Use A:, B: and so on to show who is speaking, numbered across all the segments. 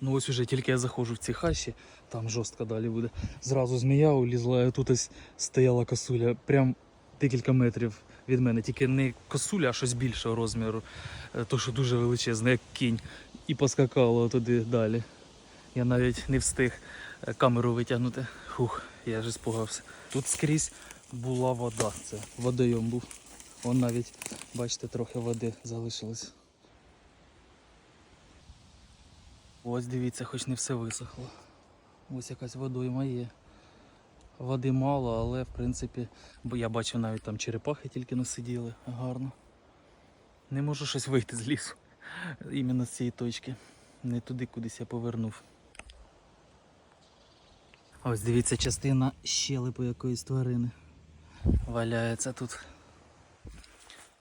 A: Ну ось уже тільки я заходжу в ці хащі, там жорстко далі буде. Зразу змія улізла, а тут ось стояла косуля, прям декілька метрів від мене. Тільки не косуля, а щось більшого розміру. Е, То, що дуже величезне, як кінь. І поскакало туди далі. Я навіть не встиг е, камеру витягнути. Фух, я ж спугався. Тут скрізь була вода. Це водойом був. Вон навіть, бачите, трохи води залишилось. Ось дивіться, хоч не все висохло. Ось якась водойма є. Води мало, але в принципі, бо я бачив навіть там черепахи тільки не сиділи. Гарно. Не можу щось вийти з лісу. Іменно з цієї точки. Не туди кудись я повернув. Ось дивіться, частина щелепи якоїсь тварини. Валяється тут.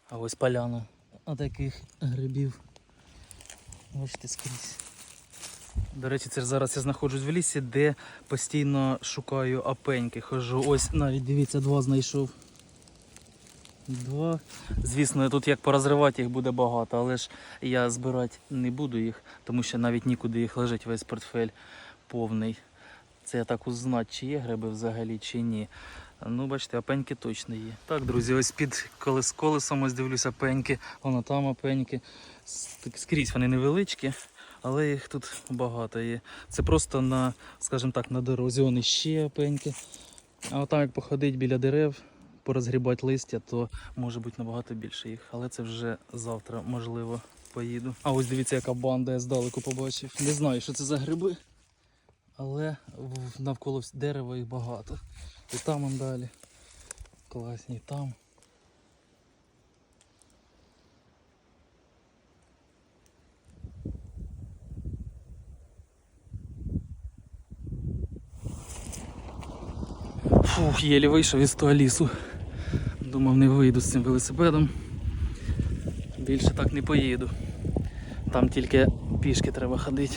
A: А ось поляна отаких грибів. Бачите скрізь. До речі, це зараз я знаходжусь в лісі, де постійно шукаю апеньки. Хожу. Ось навіть дивіться, два знайшов. Два. Звісно, тут як порозривати їх буде багато, але ж я збирати не буду їх, тому що навіть нікуди їх лежить весь портфель повний. Це я так узнати, чи є гриби взагалі, чи ні. Ну, бачите, апеньки точно є. Так, друзі, ось під колес колесом ось дивлюся апеньки, воно там апеньки. Скрізь вони невеличкі, але їх тут багато є. Це просто на, скажімо так, на дорозі вони ще апеньки. А отам як походить біля дерев, порозгрібати листя, то може бути набагато більше їх. Але це вже завтра, можливо, поїду. А ось дивіться, яка банда я здалеку побачив. Не знаю, що це за гриби, але навколо дерева їх багато. І там он далі. Класні, і там. Фух, єлі вийшов із того лісу. Думав, не вийду з цим велосипедом. Більше так не поїду. Там тільки пішки треба ходити.